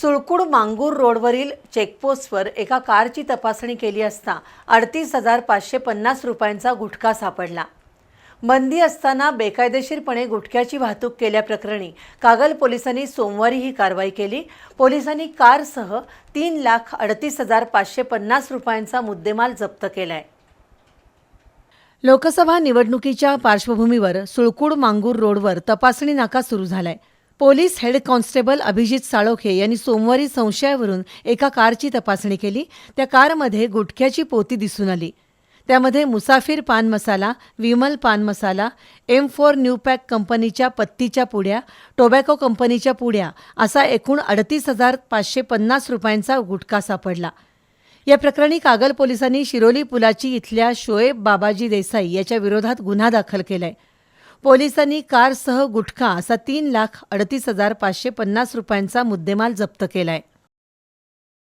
सुळकुड मांगूर रोडवरील चेकपोस्टवर एका कारची तपासणी केली असता अडतीस हजार पाचशे पन्नास रुपयांचा गुटखा सापडला. बंदी असताना बेकायदेशीरपणे गुटख्याची वाहतूक केल्याप्रकरणी कागल पोलिसांनी सोमवारी ही कारवाई केली. पोलिसांनी कारसह तीन लाख अडतीस हजार पाचशे पन्नास रुपयांचा मुद्देमाल जप्त केलाय. लोकसभा निवडणुकीच्या पार्श्वभूमीवर सुळकुड मांगूर रोडवर तपासणी नाका सुरू झालाय. Police head constable Abhijit Salokhe यांनी सोमवारी संशयावरून एका कारची तपासणी केली. त्या कारमध्ये गुटख्याची पोती दिसून आली. त्यामध्ये मुसाफिर पान मसाला विमल पान मसाला एम फोर न्यूपॅक कंपनीच्या पत्तीच्या पुड्या टोबॅको कंपनीच्या पुड्या असा एकूण अडतीस हजार पाचशे पन्नास रुपयांचा गुटखा सापडला. या प्रकरणी कागल पोलिसांनी शिरोली पुलाची इथल्या शोएब बाबाजी देसाई याच्या विरोधात गुन्हा दाखल केलाय. पोलिसांनी कारसह गुटखा असा तीन लाख अडतीस हजार पाचशे पन्नास रुपयांचा मुद्देमाल जप्त केलाय.